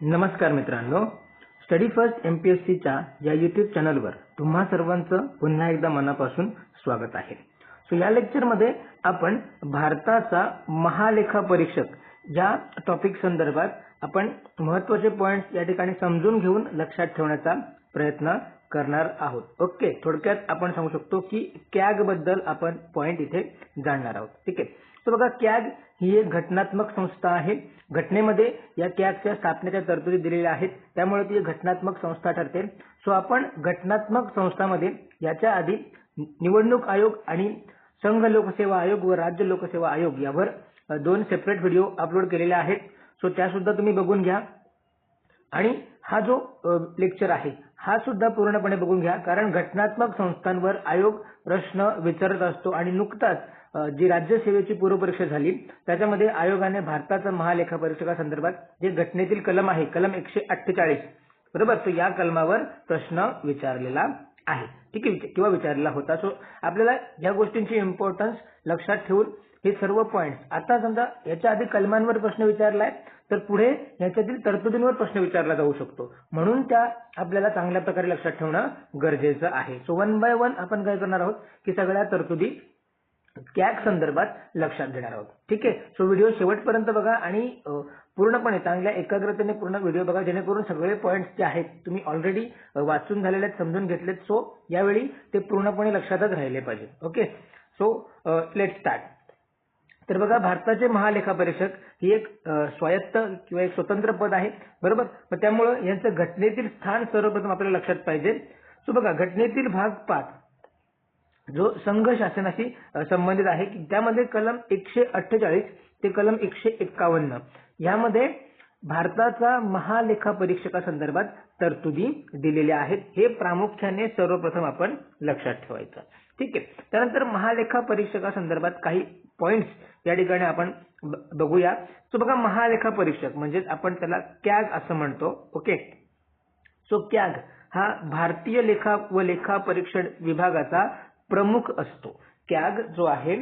नमस्कार मित्रांनो. Study first M P S सीच्या या युट्यूब चॅनलवर तुम्हा सर्वांचं पुन्हा एकदा मनापासून स्वागत आहे. सो या लेक्चरमध्ये आपण भारताचा महालेखा परीक्षक या टॉपिक संदर्भात आपण महत्त्वाचे पॉइंट या ठिकाणी समजून घेऊन लक्षात ठेवण्याचा प्रयत्न करणार आहोत. ओके थोडक्यात आपण सांगू शकतो की कॅगबद्दल आपण पॉइंट इथे जाणणार आहोत. ठीक आहे. तर बघा कॅग ही एक घटनात्मक संस्था आहे. घटनेमध्ये या कॅगच्या स्थापनेच्या तरतुदी दिलेल्या आहेत. त्यामुळे ती घटनात्मक संस्था ठरते. सो आपण घटनात्मक संस्थामध्ये याच्या आधी निवडणूक आयोग आणि संघ लोकसेवा आयोग व राज्य लोकसेवा आयोग यावर दोन सेपरेट व्हिडिओ अपलोड केलेले आहेत. सो त्या सुद्धा तुम्ही बघून घ्या. आणि हा जो लेक्चर आहे हा सुद्धा पूर्णपणे बघून घ्या. कारण घटनात्मक संस्थांवर आयोग प्रश्न विचारत असतो आणि नुकताच जी राज्यसेवेची पूर्वपरीक्षा झाली त्याच्यामध्ये आयोगाने भारताचा महालेखा परीक्षकासंदर्भात जे घटनेतील कलम आहे कलम एकशे अठ्ठेचाळीस बरोबर? तर या कलमावर प्रश्न विचारलेला आहे. ठीक आहे किंवा विचारलेला होता. सो आपल्याला या गोष्टींची इम्पॉर्टन्स लक्षात ठेवून हे सर्व पॉईंट आता समजा याच्या आधी कलमांवर प्रश्न विचारलाय तर पुढे याच्यातील तरतुदींवर प्रश्न विचारला जाऊ शकतो. म्हणून त्या आपल्याला चांगल्या प्रकारे लक्षात ठेवणं गरजेचं आहे. सो वन बाय वन आपण काय करणार आहोत की सगळ्या तरतुदी कॅग संदर्भात लक्षात घेणार आहोत. ठीक आहे? सो व्हिडिओ शेवटपर्यंत बघा आणि पूर्णपणे चांगल्या एकाग्रतेने पूर्ण व्हिडिओ बघा जेणेकरून सगळे पॉईंट्स जे आहेत तुम्ही ऑलरेडी वाचून झालेले आहेत समजून घेतलेत. सो यावेळी ते पूर्णपणे लक्षातच राहिले पाहिजे. ओके सो लेट स्टार्ट तर बघा भारताचे महालेखा परीक्षक ही एक स्वायत्त किंवा एक स्वतंत्र पद आहे. बरोबर? मग त्यामुळं यांचं घटनेतील स्थान सर्वप्रथम आपल्याला लक्षात पाहिजे. सो बघा घटनेतील भाग पाच जो संघ शासनाशी संबंधित आहे की त्यामध्ये कलम एकशे अठ्ठेचाळीस ते कलम एकशे एक्कावन्न यामध्ये भारताचा महालेखा परीक्षकासंदर्भात तरतुदी दिलेल्या आहेत. हे प्रामुख्याने सर्वप्रथम आपण लक्षात ठेवायचं. ठीक आहे? त्यानंतर महालेखा परीक्षकासंदर्भात काही पॉइंट्स या ठिकाणी आपण बघूया. सो बघा महालेखा परीक्षक म्हणजेच आपण त्याला कॅग असं म्हणतो. ओके? सो कॅग हा भारतीय लेखा व लेखा परीक्षण विभागाचा प्रमुख असतो. कॅग जो आहे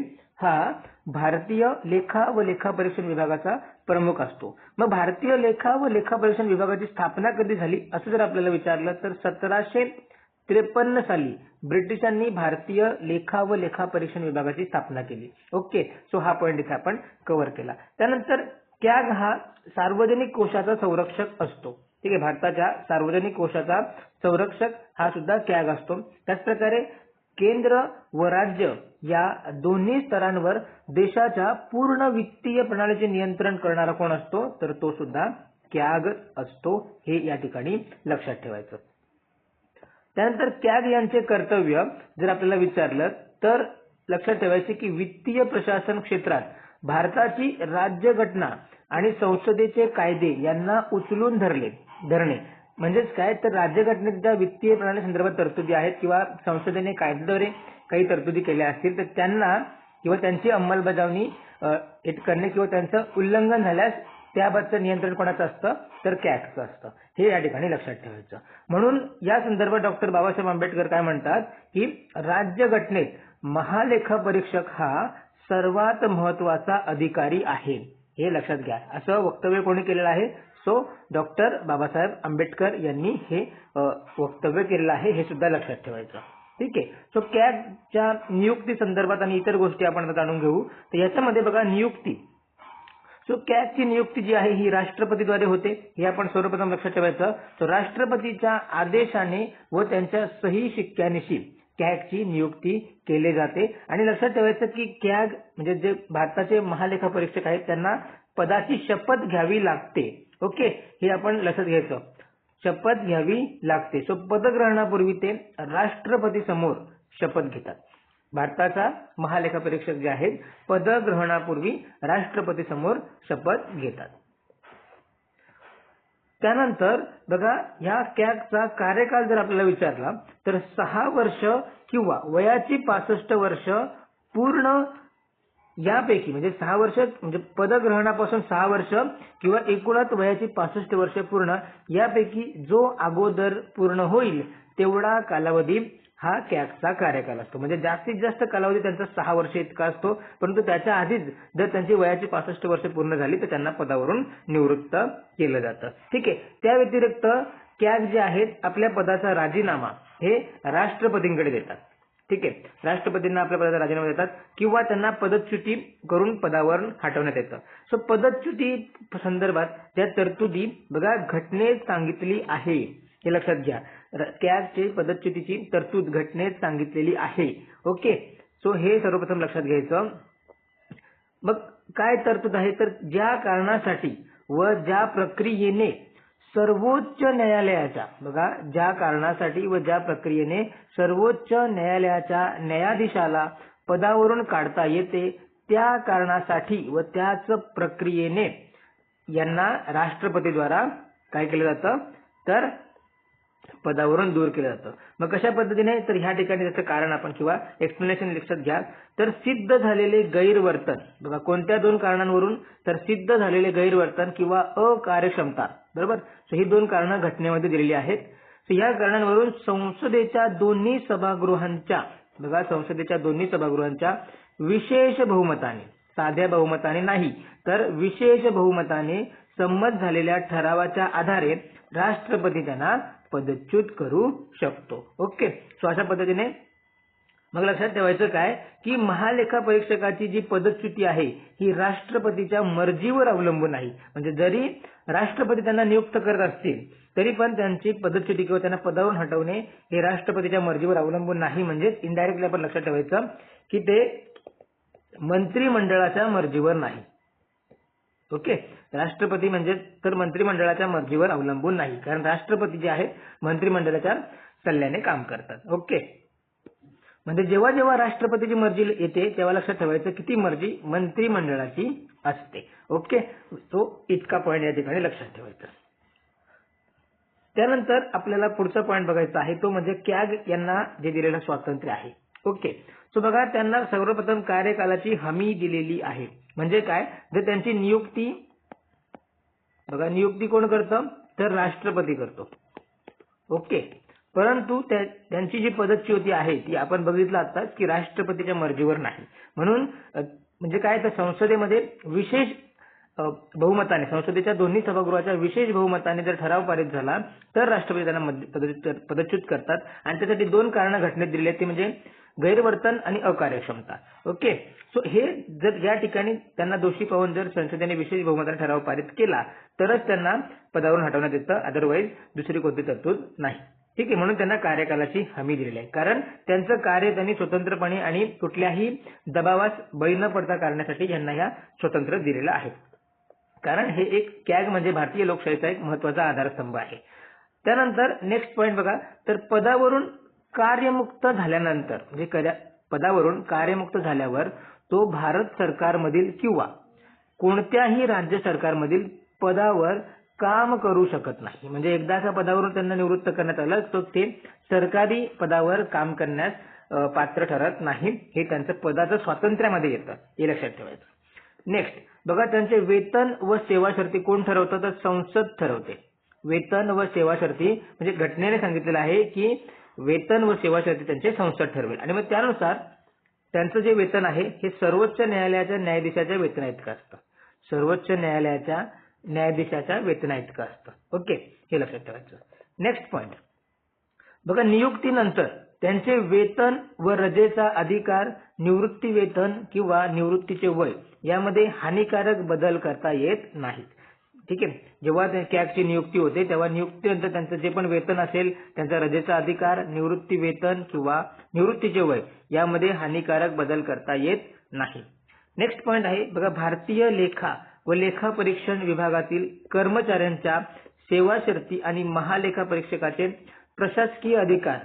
हा भारतीय लेखा व लेखा परीक्षण विभागाचा प्रमुख असतो. मग भारतीय लेखा व लेखा परीक्षण विभागाची स्थापना कधी झाली असं जर आपल्याला विचारलं तर सतराशे त्रेपन्न साली ब्रिटिशांनी भारतीय लेखा व लेखा परीक्षण विभागाची स्थापना केली. ओके सो हा पॉईंट इथे आपण कव्हर केला. त्यानंतर कॅग हा सार्वजनिक कोशाचा संरक्षक असतो. ठीक आहे भारताच्या सार्वजनिक कोशाचा संरक्षक हा सुद्धा कॅग असतो. त्याच प्रकारे केंद्र व राज्य या दोन्ही स्तरांवर देशाच्या पूर्ण वित्तीय प्रणालीचे नियंत्रण करणारा कोण असतो? तर तो सुद्धा कॅग असतो. हे या ठिकाणी लक्षात ठेवायचं. त्यानंतर कॅग यांचे कर्तव्य जर आपल्याला विचारलं तर लक्षात ठेवायचे की वित्तीय प्रशासन क्षेत्रात भारताची राज्यघटना आणि संसदेचे कायदे यांना उचलून धरले धरणे. म्हणजेच काय तर राज्यघटनेत ज्या वित्तीय प्रणाली संदर्भात तरतुदी आहेत किंवा संसदेने कायद्याद्वारे काही तरतुदी केल्या असतील तर त्यांना किंवा त्यांची अंमलबजावणी करणे किंवा त्यांचं उल्लंघन झाल्यास त्याबाबतचं नियंत्रण कोणाचं असतं? तर कॅगचं असतं. हे या ठिकाणी लक्षात ठेवायचं. म्हणून या संदर्भात डॉक्टर बाबासाहेब आंबेडकर काय म्हणतात की राज्यघटनेत महालेखा परीक्षक हा सर्वात महत्त्वाचा अधिकारी आहे. हे लक्षात घ्या. असं वक्तव्य कोणी केलेलं आहे? सो डॉक्टर बाबासाहेब आंबेडकर यांनी हे वक्तव्य केलेलं आहे हे सुद्धा लक्षात ठेवायचं. ठीक आहे? सो कॅगच्या नियुक्ती संदर्भात आणि इतर गोष्टी आपण जाणून घेऊ. तर याच्यामध्ये बघा नियुक्ती. सो कॅगची नियुक्ती जी आहे ही राष्ट्रपतीद्वारे होते हे आपण सर्वप्रथम लक्षात ठेवायचं. तर राष्ट्रपतीच्या आदेशाने व त्यांच्या सही शिक्क्यानिशी कॅगची नियुक्ती केली जाते. आणि लक्षात ठेवायचं की कॅग म्हणजे जे भारताचे महालेखा परीक्षक आहेत त्यांना पदाची शपथ घ्यावी लागते. ओके हे आपण लक्षात घ्यायचं. शपथ घ्यावी लागते. सो पदग्रहणापूर्वी ते राष्ट्रपती समोर शपथ घेतात. भारताचा महालेखापरीक्षक जे आहेत पदग्रहणापूर्वी राष्ट्रपती समोर शपथ घेतात. त्यानंतर बघा ह्या कॅगचा कार्यकाल जर आपल्याला विचारला तर सहा वर्ष किंवा वयाची पासष्ट वर्ष पूर्ण यापैकी म्हणजे सहा वर्ष म्हणजे पदग्रहणापासून सहा वर्ष किंवा एकूणच वयाची पासष्ट वर्ष पूर्ण यापैकी जो अगोदर पूर्ण होईल तेवढा कालावधी हा कॅगचा कार्यकाल असतो. म्हणजे जास्तीत जास्त कालावधी त्यांचा सहा वर्ष इतका असतो परंतु त्याच्या आधीच जर त्यांची वयाची पासष्ट वर्ष पूर्ण झाली तर त्यांना पदावरून निवृत्त केलं जातं. ठीक आहे त्या व्यतिरिक्त कॅग जे आहेत आपल्या पदाचा राजीनामा हे राष्ट्रपतींकडे देतात. ठीक आहे. राष्ट्रपतींना आपल्या पदाचा राजीनामा देतात किंवा त्यांना पदच्युती करून पदावर हटवण्यात येतं. सो पदच्युती संदर्भात त्या तरतुदी बघा घटनेत सांगितली आहे. हे लक्षात घ्या. त्याचे पदच्युतीची तरतूद घटनेत सांगितलेली आहे. ओके? सो हे सर्वप्रथम लक्षात घ्यायचं. मग काय तरतूद आहे? तर ज्या कारणासाठी व ज्या प्रक्रियेने सर्वोच्च न्यायालयाच्या बघा ज्या कारणासाठी व ज्या प्रक्रियेने सर्वोच्च न्यायालयाच्या न्यायाधीशाला पदावरून काढता येते त्या कारणासाठी व त्याच प्रक्रियेने यांना राष्ट्रपतीद्वारा काय केलं जातं? तर पदावरून दूर केलं जातं. मग कशा पद्धतीने? तर ह्या ठिकाणी त्याचं कारण आपण किंवा एक्सप्लेनेशन लक्षात घ्या. तर सिद्ध झालेले गैरवर्तन बघा कोणत्या दोन कारणांवरून? तर सिद्ध झालेले गैरवर्तन किंवा अकार्यक्षमता. बरोबर? सो ही दोन कारणं घटनेमध्ये दिलेली आहेत. सो या कारणांवरून संसदेच्या दोन्ही सभागृहांच्या बघा संसदेच्या दोन्ही सभागृहांच्या विशेष बहुमताने साध्या बहुमताने नाही तर विशेष बहुमताने संमत झालेल्या ठरावाच्या आधारे राष्ट्रपती त्यांना पदच्युत करू शकतो. ओके सो अशा पद्धतीने मग लक्षात ठेवायचं काय? की महालेखा परीक्षकाची जी पदच्युती आहे ही राष्ट्रपतीच्या मर्जीवर अवलंबून आहे. म्हणजे जरी राष्ट्रपती त्यांना नियुक्त करत असतील तरी पण त्यांची पदच्युती किंवा त्यांना पदावरून हटवणे हे राष्ट्रपतीच्या मर्जीवर अवलंबून नाही. म्हणजेच इनडायरेक्टली आपण लक्षात ठेवायचं की ते मंत्रिमंडळाच्या मर्जीवर नाही. ओके? राष्ट्रपती म्हणजे तर मंत्रिमंडळाच्या मर्जीवर अवलंबून नाही. कारण राष्ट्रपती जे आहेत मंत्रिमंडळाच्या सल्ल्याने काम करतात. ओके? म्हणजे जेव्हा जेव्हा राष्ट्रपतीची मर्जी येते तेव्हा लक्षात ठेवायचं किती मर्जी मंत्रिमंडळाची असते. ओके तो इतका पॉईंट या ठिकाणी लक्षात ठेवायचा. त्यानंतर आपल्याला पुढचा पॉईंट बघायचा आहे तो म्हणजे कॅग यांना जे दिलेलं स्वातंत्र्य आहे. ओके सो बघा त्यांना सर्वप्रथम कार्यकालाची हमी दिलेली आहे. म्हणजे काय? जर त्यांची नियुक्ती बघा नियुक्ती कोण करतं? तर राष्ट्रपती करतो. ओके परंतु त्यांची जी पदच्युती आहे ती आपण बघितलं आताच की राष्ट्रपतीच्या मर्जीवर नाही. म्हणून म्हणजे काय तर संसदेमध्ये विशेष बहुमताने संसदेच्या दोन्ही सभागृहाच्या विशेष बहुमताने जर ठराव पारित झाला तर राष्ट्रपती त्यांना पदच्युत पदच्युत करतात. आणि त्यासाठी दोन कारणं घटनेत दिली आहेत ती म्हणजे गैरवर्तन आणि अकार्यक्षमता. ओके? सो हे जर या ठिकाणी त्यांना दोषी पाहून जर संसदेने विशेष बहुमताने ठराव पारित केला तरच त्यांना पदावरून हटवण्यात येतं. अदरवाईज दुसरी कोणती तरतूद नाही. ठीक आहे म्हणून त्यांना कार्यकालाची हमी दिलेली आहे. कारण त्यांचं कार्य त्यांनी स्वतंत्रपणे आणि कुठल्याही दबावास बळी न पडता करण्यासाठी यांना ह्या स्वतंत्र दिलेलं आहे. कारण हे एक कॅग म्हणजे भारतीय लोकशाहीचा एक महत्त्वाचा आधारस्तंभ आहे. त्यानंतर नेक्स्ट पॉईंट बघा. तर पदावरून कार्यमुक्त झाल्यानंतर म्हणजे पदावरून कार्यमुक्त झाल्यावर तो भारत सरकारमधील किंवा कोणत्याही राज्य सरकारमधील पदावर काम करू शकत नाही. म्हणजे एकदा का पदावरून त्यांना निवृत्त करण्यात आलं तर ते सरकारी पदावर काम करण्यास पात्र ठरत नाही. हे त्यांचं पदाचं स्वातंत्र्यामध्ये येतं हे लक्षात ठेवायचं. नेक्स्ट बघा त्यांचे वेतन व सेवा शर्ती कोण ठरवतं? तर संसद ठरवते. वेतन व सेवा शर्ती म्हणजे घटनेने सांगितलेलं आहे की वेतन व सेवा शर्ती त्यांचे संसद ठरवेल. आणि मग त्यानुसार त्यांचं जे वेतन आहे हे सर्वोच्च न्यायालयाच्या न्यायाधीशाच्या वेतना इतकं असतं. सर्वोच्च न्यायालयाच्या न्यायाधीशाच्या वेतना इतकं असतं. ओके? हे लक्षात ठेवायचं. नेक्स्ट पॉइंट बघा नियुक्तीनंतर त्यांचे वेतन व रजेचा अधिकार निवृत्ती वेतन किंवा निवृत्तीचे वय यामध्ये हानिकारक बदल करता येत नाहीत. ठीक आहे? जेव्हा कॅगची नियुक्ती होते तेव्हा नियुक्तीनंतर त्यांचं जे पण वेतन असेल त्यांचा रजेचा अधिकार निवृत्ती वेतन किंवा निवृत्तीचे वय यामध्ये हानिकारक बदल करता येत नाही. नेक्स्ट पॉइंट आहे बघा भारतीय लेखा व लेखापरीक्षण विभागातील कर्मचाऱ्यांच्या सेवा शर्ती आणि महालेखा परीक्षकाचे प्रशासकीय अधिकार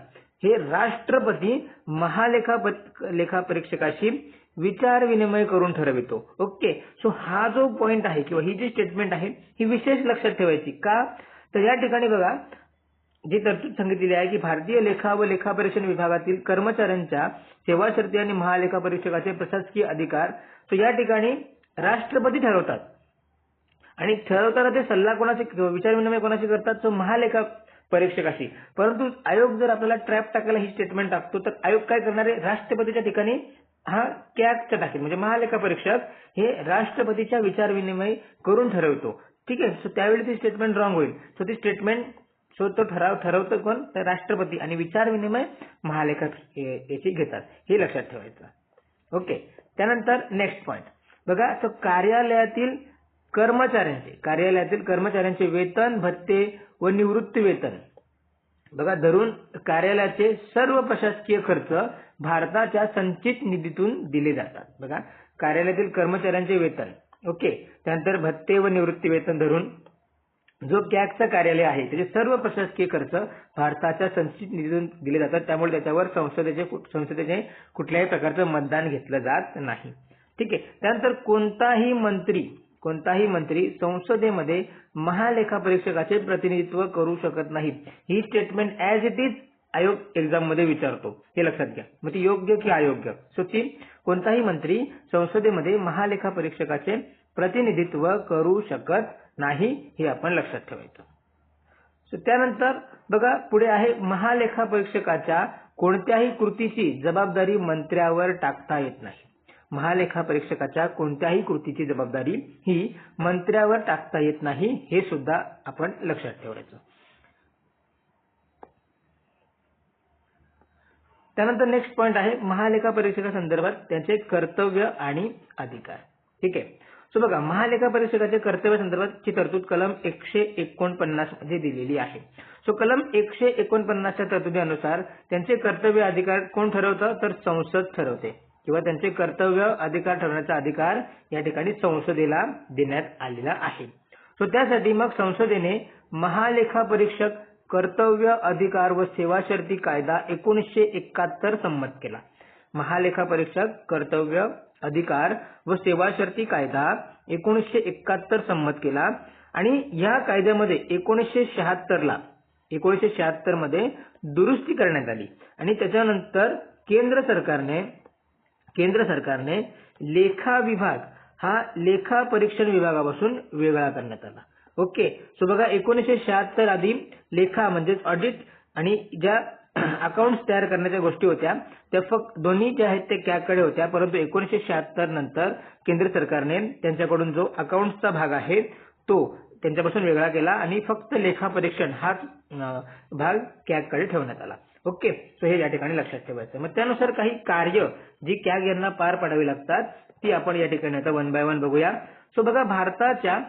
हे राष्ट्रपती महालेखा प- लेखा परीक्षकाशी विचार विनिमय करून ठरवितो. ओके? सो हा जो पॉइंट आहे किंवा ही जी स्टेटमेंट आहे ही विशेष लक्षात ठेवायची का? तर या ठिकाणी बघा जी तरतूद सांगितलेली आहे की भारतीय लेखा व लेखापरीक्षण विभागातील कर्मचाऱ्यांच्या सेवा शर्ती आणि महालेखा परीक्षकाचे प्रशासकीय अधिकार तो या ठिकाणी राष्ट्रपती ठरवतात. आणि ठरवताना ते सल्ला कोणाचे विचारविनिमय कोणाशी करतात तो महालेखा परीक्षकाशी. परंतु आयोग जर आपल्याला ट्रॅप टाकायला ही स्टेटमेंट टाकतो तर आयोग काय करणार आहे? राष्ट्रपतीच्या ठिकाणी हा कॅगच्या टाकेल म्हणजे महालेखा परीक्षक हे राष्ट्रपतीच्या विचार विनिमय करून ठरवतो. ठीक आहे? सो त्यावेळी ती स्टेटमेंट रॉंग होईल. सो ती स्टेटमेंट सो तो ठराव ठरवतो कोण? तर राष्ट्रपती आणि विचार विनिमय महालेखक याची घेतात. हे लक्षात ठेवायचं. ओके त्यानंतर नेक्स्ट पॉईंट बघा तो कार्यालयातील कर्मचाऱ्यांचे कार्यालयातील कर्मचाऱ्यांचे वेतन भत्ते व निवृत्ती वेतन. बघा धरून कार्यालयाचे सर्व प्रशासकीय खर्च भारताच्या संचित निधीतून दिले जातात. बघा कार्यालयातील कर्मचाऱ्यांचे वेतन. ओके त्यानंतर भत्ते व निवृत्ती वेतन धरून जो कॅगचं कार्यालय आहे त्याचे सर्व प्रशासकीय खर्च भारताच्या संचित निधीतून दिले जातात. त्यामुळे त्याच्यावर संसदेचे संसदेचे कुठल्याही प्रकारचं मतदान घेतलं जात नाही. ठीक आहे त्यानंतर कोणताही मंत्री कोणताही मंत्री संसदेमध्ये महालेखा परीक्षकाचे प्रतिनिधित्व करू शकत नाही ही स्टेटमेंट ऍज इट इज आयोग एक्झाममध्ये विचारतो. हे लक्षात घ्या. मग ती योग्य की अयोग्य? सो कोणताही मंत्री संसदेमध्ये महालेखा परीक्षकाचे प्रतिनिधित्व करू शकत नाही हे आपण लक्षात ठेवायचं. सो त्यानंतर बघा पुढे आहे महालेखा परीक्षकाच्या कोणत्याही कृतीची जबाबदारी मंत्र्यावर टाकता येत नाही. महालेखा परीक्षकाच्या कोणत्याही कृतीची जबाबदारी ही मंत्र्यावर टाकता येत नाही हे सुद्धा आपण लक्षात ठेवायचं. त्यानंतर नेक्स्ट पॉइंट आहे महालेखा परीक्षका संदर्भात त्यांचे कर्तव्य आणि अधिकार. ठीक आहे? सो बघा महालेखा परीक्षकाचे कर्तव्य संदर्भातची तरतूद कलम एकशे एकोणपन्नासमध्ये दिलेली आहे. सो कलम एकशे एकोणपन्नासच्या तरतुदीनुसार त्यांचे कर्तव्य अधिकार कोण ठरवतं? तर संसद ठरवते. किंवा त्यांचे कर्तव्य अधिकार ठरवण्याचा अधिकार या ठिकाणी संसदेला देण्यात आलेला आहे. सो त्यासाठी मग संसदेने महालेखा परीक्षक कर्तव्य अधिकार व सेवा शर्ती कायदा एकोणीसशे एकाहत्तर संमत केला. महालेखा परीक्षक कर्तव्य अधिकार व सेवा शर्ती कायदा एकोणीसशे एकाहत्तर संमत केला आणि या कायद्यामध्ये एकोणीसशे शहात्तरला एकोणीसशे शहात्तरमध्ये दुरुस्ती करण्यात आली आणि त्याच्यानंतर केंद्र सरकारने केंद्र सरकारने लेखा विभाग हा लेखा परीक्षण विभागापासून वेगळा करण्यात आला. ओके सो बघा एकोणीसशे शहात्तर आधी लेखा म्हणजेच ऑडिट आणि ज्या अकाउंट्स तयार करण्याच्या गोष्टी होत्या त्या फक्त दोन्ही ज्या आहेत ते कॅगकडे होत्या परंतु एकोणीसशे शहात्तर नंतर केंद्र सरकारने त्यांच्याकडून जो अकाउंट्सचा भाग आहे तो त्यांच्यापासून वेगळा केला आणि फक्त लेखा परीक्षण हा भाग कॅगकडे ठेवण्यात आला. ओके सो हे या ठिकाणी लक्षात ठेवायचं मग त्यानुसार काही कार्य जी कॅग यांना पार पाडावी लागतात ती आपण या ठिकाणी आता वन बाय वन बघूया. सो बघा भारताच्या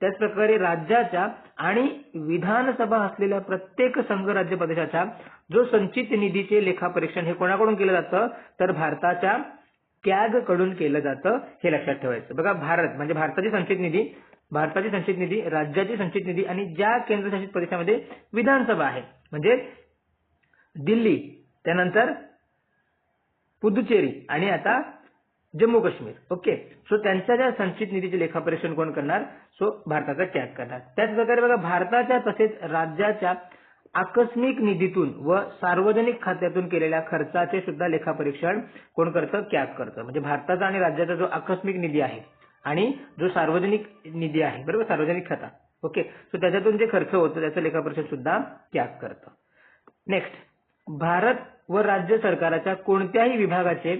त्याचप्रकारे राज्याच्या आणि विधानसभा असलेल्या प्रत्येक संघ राज्य प्रदेशाच्या जो संचित निधीचे लेखापरीक्षण हे कोणाकडून केलं जातं? तर भारताच्या कॅगकडून केलं जातं हे लक्षात ठेवायचं. बघा भारत म्हणजे भारताची संचित निधी भारताची संचित निधी राज्याची संचित निधी आणि ज्या केंद्रशासित प्रदेशामध्ये विधानसभा आहे म्हणजे दिल्ली त्यानंतर पुदुचेरी आणि आता जम्मू काश्मीर. ओके सो त्यांच्या ज्या संचित निधीचे लेखापरीक्षण कोण करणार? सो भारताचा कॅग करणार. त्याच प्रकारे बघा भारताच्या तसेच राज्याच्या आकस्मिक निधीतून व सार्वजनिक खात्यातून केलेल्या खर्चाचे सुद्धा लेखापरीक्षण कोण करतं? कॅग करतं. म्हणजे भारताचा आणि राज्याचा जो आकस्मिक निधी आहे आणि जो सार्वजनिक निधी आहे बरोबर? सार्वजनिक खाता. ओके सो त्याच्यातून जे खर्च होतं त्याचं लेखापरीक्षण सुद्धा कॅग करतं. नेक्स्ट भारत व राज्य सरकाराच्या कोणत्याही विभागाचे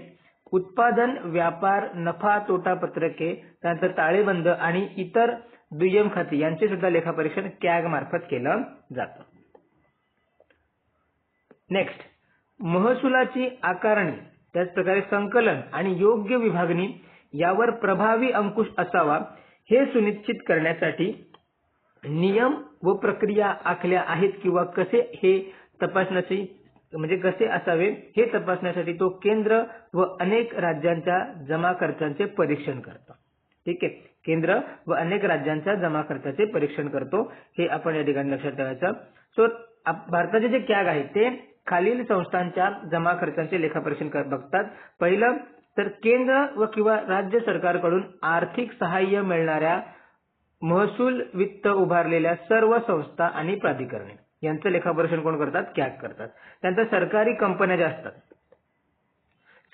उत्पादन व्यापार नफा तोटा पत्रके त्यानंतर ताळेबंद आणि इतर दुय्यम खाती यांचे सुद्धा लेखापरीक्षण कॅग मार्फत केलं जातं. नेक्स्ट महसुलाची आकारणी त्याचप्रकारे संकलन आणि योग्य विभागणी यावर प्रभावी अंकुश असावा हे सुनिश्चित करण्यासाठी नियम व प्रक्रिया आखल्या आहेत किंवा कसे हे तपासण्याची म्हणजे कसे असावे हे तपासण्यासाठी तो केंद्र व अनेक राज्यांच्या जमा खर्चांचे परीक्षण करतो. ठीक आहे? केंद्र व अनेक राज्यांच्या जमा खर्चाचे परीक्षण करतो. हे आपण या ठिकाणी लक्षात ठेवायचं. सो भारताचे जे कॅग आहे ते खालील संस्थांच्या जमा खर्चांचे लेखापरीक्षण बघतात. पहिलं तर केंद्र व किंवा राज्य सरकारकडून आर्थिक सहाय्य मिळणाऱ्या महसूल वित्त उभारलेल्या सर्व संस्था आणि प्राधिकरणे. यांचं लेखापरीक्षण कोण करतात? कॅग करतात. त्यांच्या सरकारी कंपन्या ज्या असतात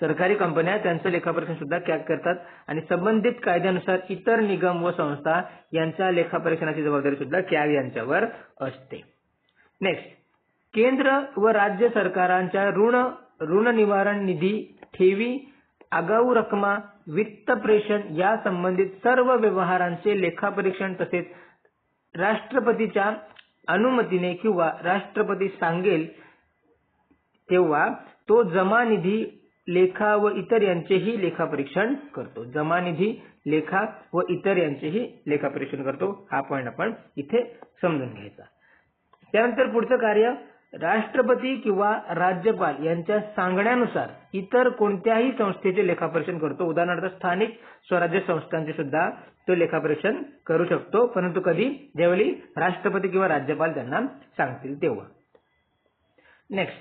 सरकारी कंपन्या त्यांचं लेखापरीक्षण सुद्धा कॅग करतात आणि संबंधित कायद्यानुसार इतर निगम व संस्था यांच्या लेखापरीक्षणाची जबाबदारी सुद्धा कॅग यांच्यावर असते. नेक्स्ट केंद्र व राज्य सरकारांच्या ऋण ऋण निवारण निधी ठेवी आगाऊ रकमा वित्त प्रेषण या संबंधित सर्व व्यवहारांचे लेखापरीक्षण तसेच राष्ट्रपतीच्या अनुमतीने किंवा राष्ट्रपती सांगेल तेव्हा तो जमा निधी लेखा व इतर यांचेही लेखापरीक्षण करतो. जमा निधी लेखा व इतर यांचेही लेखापरीक्षण करतो. हा पॉईंट आपण इथे समजून घ्यायचा. त्यानंतर पुढचं कार्य राष्ट्रपती किंवा राज्यपाल यांच्या सांगण्यानुसार इतर कोणत्याही संस्थेचे लेखापरीक्षण करतो. उदाहरणार्थ स्थानिक स्वराज्य संस्थांचे सुद्धा तो लेखापरीक्षण करू शकतो. परंतु कधी? ज्यावेळी राष्ट्रपती किंवा राज्यपाल त्यांना सांगतील तेव्हा. नेक्स्ट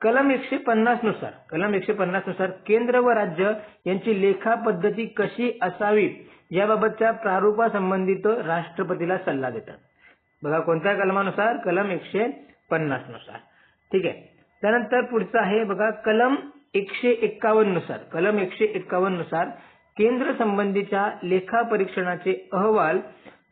कलम एकशे पन्नासनुसार. कलम एकशे पन्नासनुसार केंद्र व राज्य यांची लेखा पद्धती कशी असावी याबाबतच्या प्रारूपासंबंधित राष्ट्रपतीला सल्ला देतात. बघा कोणत्या कलमानुसार? कलम एकशे पन्नासनुसार. ठीक आहे? त्यानंतर पुढचं आहे बघा कलम एकशे एक्कावन्ननुसार. कलम एकशे एक्कावन्ननुसार केंद्र संबंधीच्या लेखा परीक्षणाचे अहवाल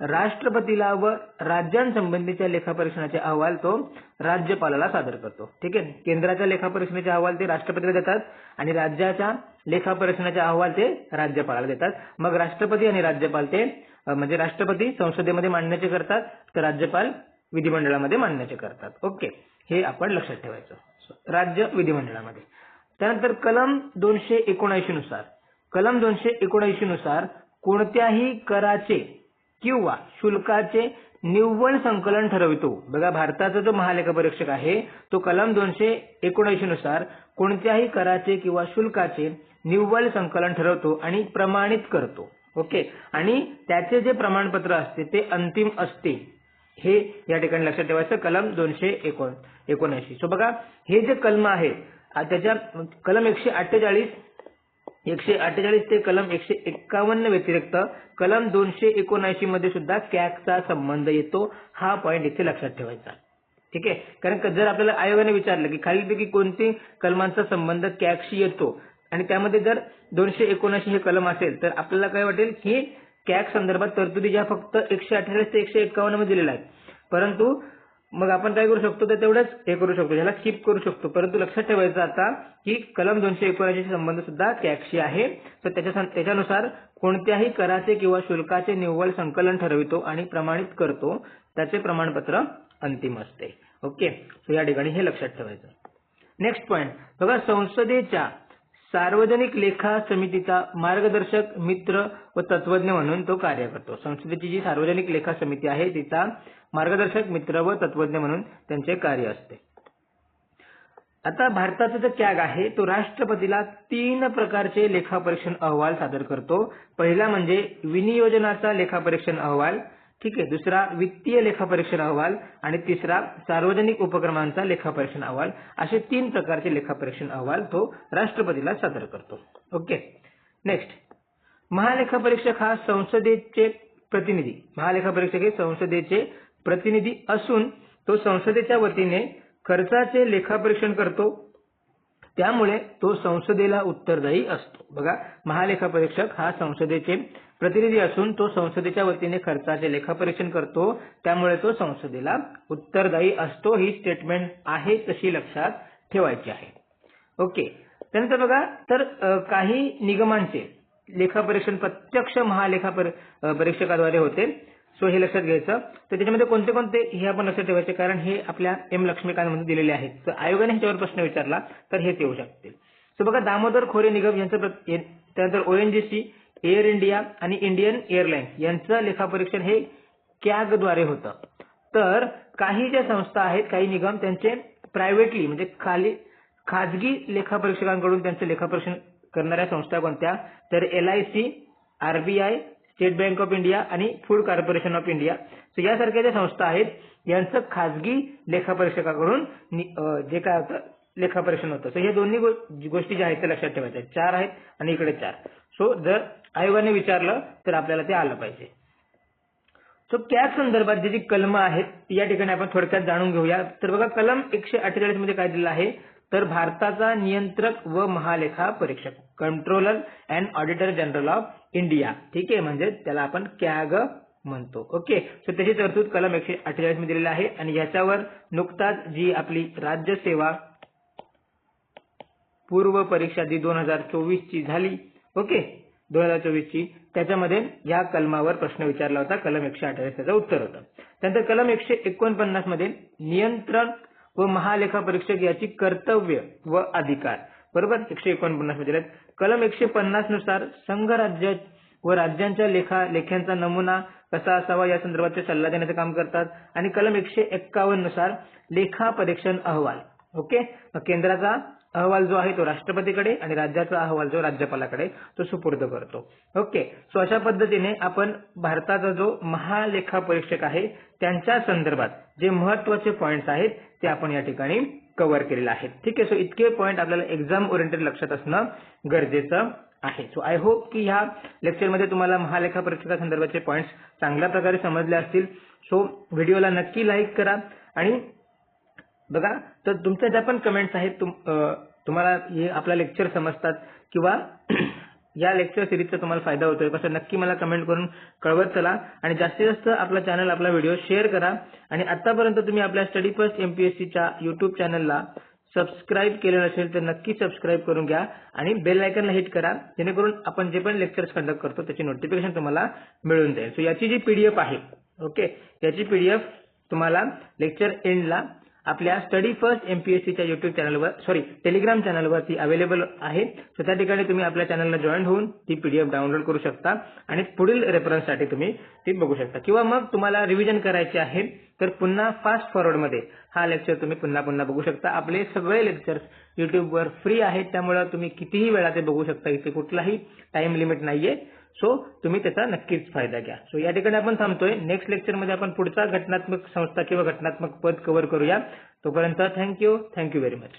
राष्ट्रपतीला व राज्यांसंबंधीच्या लेखापरीक्षणाचे अहवाल तो राज्यपालाला सादर करतो. ठीक आहे? केंद्राच्या लेखापरीक्षणाचे अहवाल ते राष्ट्रपतीला देतात आणि राज्याच्या लेखापरीक्षणाचे अहवाल ते राज्यपालाला देतात. मग राष्ट्रपती आणि राज्यपाल ते म्हणजे राष्ट्रपती संसदेमध्ये मांडण्याचे करतात. तर राज्यपाल विधिमंडळामध्ये मांडण्याचे करतात. ओके. हे आपण लक्षात ठेवायचं. राज्य विधिमंडळामध्ये. त्यानंतर कलम दोनशे एकोणऐंशी नुसार. कलम दोनशे एकोणऐंशी नुसार कोणत्याही कराचे किंवा शुल्काचे निव्वळ संकलन ठरवितो. बघा भारताचा जो महालेखापरीक्षक आहे तो कलम दोनशे एकोणऐंशी नुसार कोणत्याही कराचे किंवा शुल्काचे निव्वळ संकलन ठरवतो आणि प्रमाणित करतो. ओके. आणि त्याचे जे प्रमाणपत्र असते ते अंतिम असते. हे या ठिकाणी लक्षात ठेवायचं. कलम दोनशे एकोण एकोणऐंशी. सो बघा हे जे कलम आहे त्याच्या कलम एकशे अठ्ठेचाळीस एकशे अठ्ठेचाळीस ते कलम एकशे एक्कावन्न व्यतिरिक्त कलम दोनशे एकोणऐंशी मध्ये सुद्धा कॅगचा संबंध येतो. हा पॉईंट इथे लक्षात ठेवायचा. ठीक आहे? कारण जर आपल्याला आयोगाने विचारलं की खालीलपैकी कोणती कलमांचा संबंध कॅगशी येतो आणि त्यामध्ये जर दोनशे एकोणऐंशी हे कलम असेल तर आपल्याला काय वाटेल की कॅग संदर्भात तरतुदी ज्या फक्त एकशे अठ्ठावीस ते एकशे एक्कावन्नमध्ये दिलेल्या आहेत. परंतु मग आपण काय करू शकतो? तर तेवढंच हे करू शकतो. ह्याला स्किप करू शकतो. परंतु लक्षात ठेवायचं आता की कलम दोनशे एकोणऐंशी संबंध सुद्धा कॅगशी आहे. तर त्याच्या त्याच्यानुसार कोणत्याही कराचे किंवा शुल्काचे निव्वळ संकलन ठरवितो आणि प्रमाणित करतो. त्याचे प्रमाणपत्र अंतिम असते. ओके सो या ठिकाणी हे लक्षात ठेवायचं. नेक्स्ट पॉइंट बघा संसदेच्या सार्वजनिक लेखा समितीचा मार्गदर्शक मित्र व तत्वज्ञ म्हणून तो कार्य करतो. संसदेची जी सार्वजनिक लेखा समिती आहे तिचा मार्गदर्शक मित्र व तत्वज्ञ म्हणून त्यांचे कार्य असते. आता भारताचा जो कॅग आहे तो राष्ट्रपतीला तीन प्रकारचे लेखापरीक्षण अहवाल सादर करतो. पहिला म्हणजे विनियोजनाचा लेखापरीक्षण अहवाल ठीक आहे. दुसरा वित्तीय लेखापरीक्षण अहवाल आणि तिसरा सार्वजनिक उपक्रमांचा लेखापरीक्षण अहवाल. असे तीन प्रकारचे लेखापरीक्षण अहवाल तो राष्ट्रपतीला सादर करतो. ओके. नेक्स्ट महालेखापरीक्षक हा संसदेचे प्रतिनिधी. महालेखापरीक्षक हे संसदेचे प्रतिनिधी असून तो संसदेच्या वतीने खर्चाचे लेखापरीक्षण करतो. त्यामुळे तो संसदेला उत्तरदायी असतो. बघा महालेखापरीक्षक हा संसदेचे प्रतिनिधी असून तो संसदेच्या वतीने खर्चाचे लेखापरीक्षण करतो. त्यामुळे तो संसदेला उत्तरदायी असतो ही स्टेटमेंट आहे तशी लक्षात ठेवायची आहे. ओके. त्यानंतर बघा तर काही निगमांचे लेखापरीक्षण प्रत्यक्ष महालेखा परीक्षकाद्वारे होते. सो हे लक्षात घ्यायचं. तर त्याच्यामध्ये कोणते कोणते हे आपण लक्षात ठेवायचे? कारण हे आपल्या एम लक्ष्मीकांतमध्ये दिलेले आहेत तर आयोगाने ह्याच्यावर प्रश्न विचारला तर हेच येऊ शकतील. सो बघा दामोदर खोरे निगम यांचं प्र- त्यानंतर ओएनजीसी एअर इंडिया आणि इंडियन एअरलाईन्स यांचं लेखापरीक्षण हे कॅगद्वारे होतं. तर काही ज्या संस्था आहेत काही निगम त्यांचे प्रायव्हेटली म्हणजे खाली खाजगी लेखापरीक्षकांकडून त्यांचं लेखापरीक्षण करणाऱ्या संस्था कोणत्या? तर L I C RBI State Bank of India आणि Food Corporation of India. So यासारख्या ज्या संस्था आहेत यांचं खाजगी लेखापरीक्षकाकडून जे काय होतं लेखापरीक्षण होतं. सो हे दोन्ही गोष्टी ज्या आहेत त्या लक्षात ठेवायच्या आहेत. चार आहेत आणि इकडे चार. सो जर आयोगाने विचारलं तर आपल्याला ते आलं पाहिजे. सो त्या संदर्भात जी जी कलम आहेत ती या ठिकाणी आपण थोडक्यात जाणून घेऊया. तर बघा कलम एकशे अठ्ठेचाळीसमध्ये काय दिलेलं आहे? तर भारताचा नियंत्रक व महालेखा परीक्षक Controller and Auditor General of India. ठीक आहे म्हणजे त्याला आपण कॅग म्हणतो. ओके? सो त्याची तरतूद कलम एकशे अठ्ठेचाळीसमध्ये दिलेली आहे आणि याच्यावर नुकताच जी आपली राज्य सेवा पूर्व परीक्षा जी दोन हजार चोवीस ची झाली ओके? दोन हजार चोवीस ची त्याच्यामध्ये या कलमावर प्रश्न विचारला होता कलम एकशे अठ्ठावीस त्याचं उत्तर होतं. त्यानंतर कलम एकशे एकोणपन्नासमध्ये नियंत्रण व महालेखा परीक्षक याची कर्तव्य व अधिकार. एकशे एकोणपन्नासमध्ये कलम एकशे पन्नासनुसार संघ राज्य व राज्यांच्या लेखा लेख्यांचा नमुना कसा असावा या संदर्भात सल्ला देण्याचे काम करतात. आणि कलम एकशे एक्कावन्ननुसार लेखा परीक्षण अहवाल. ओके? मग केंद्राचा अहवाल जो आहे तो राष्ट्रपतीकडे आणि राज्याचा अहवाल जो राज्यपालाकडे तो सुपूर्द करतो. ओके? सो अशा पद्धतीने आपण भारताचा जो महालेखा परीक्षक आहे त्यांच्या संदर्भात जे महत्त्वाचे पॉइंट्स आहेत ते आपण या ठिकाणी कव्हर केलेले आहेत ठीक आहे सो इतके पॉईंट आपल्याला एक्झाम ओरिएंटेड लक्षात असणं गरजेचं आहे. सो आय होप की ह्या लेक्चरमध्ये तुम्हाला महालेखा परीक्षेच्या संदर्भाचे पॉईंट्स चांगल्या प्रकारे समजले असतील. सो व्हिडिओला नक्की लाईक करा. आणि बघा तर तुमच्या ज्या पण कमेंट्स आहेत तुम तुम्हाला हे आपला लेक्चर समजतात किंवा या लेक्चर सिरीजचा तुम्हाला फायदा होतोय. कसं नक्की मला कमेंट करून कळवत चला. आणि जास्तीत जास्त आपला चॅनल आपला व्हिडिओ शेअर करा. आणि आतापर्यंत तुम्ही आपल्या स्टडी फर्स्ट एमपीएससीच्या युट्यूब चॅनलला सबस्क्राईब केलं नसेल तर नक्की सबस्क्राईब करून घ्या. आणि बेल आयकनला हिट करा. जेणेकरून आपण जे पण लेक्चर्स कंडक्ट करतो त्याची नोटिफिकेशन तुम्हाला मिळून जाईल. सो याची जी पीडीएफ आहे ओके याची पीडीएफ तुम्हाला लेक्चर एंडला आपल्या स्टडी फर्स्ट एमपीएससीच्या युट्यूब चॅनलवर सॉरी टेलिग्राम चॅनलवरती अवेलेबल आहे. सो त्या ठिकाणी तुम्ही आपल्या चॅनलला जॉईन होऊन ती पीडीएफ डाउनलोड करू शकता. आणि पुढील रेफरन्ससाठी तुम्ही ती बघू शकता. किंवा मग तुम्हाला रिव्हिजन करायचे आहे तर पुन्हा फास्ट फॉरवर्डमध्ये हा लेक्चर तुम्ही पुन्हा पुन्हा बघू शकता. आपले सगळे लेक्चर्स युट्यूबवर फ्री आहेत त्यामुळे तुम्ही कितीही वेळा ते बघू शकता. इथे कुठलाही टाइम लिमिट नाहीये. सो तुम्ही त्याचा नक्कीच फायदा घ्या. सो या ठिकाणी आपण थांबतोय. नेक्स्ट लेक्चरमध्ये आपण पुढचा घटनात्मक संस्था किंवा घटनात्मक पद कव्हर करूया. तोपर्यंत थँक्यू थँक्यू व्हेरी मच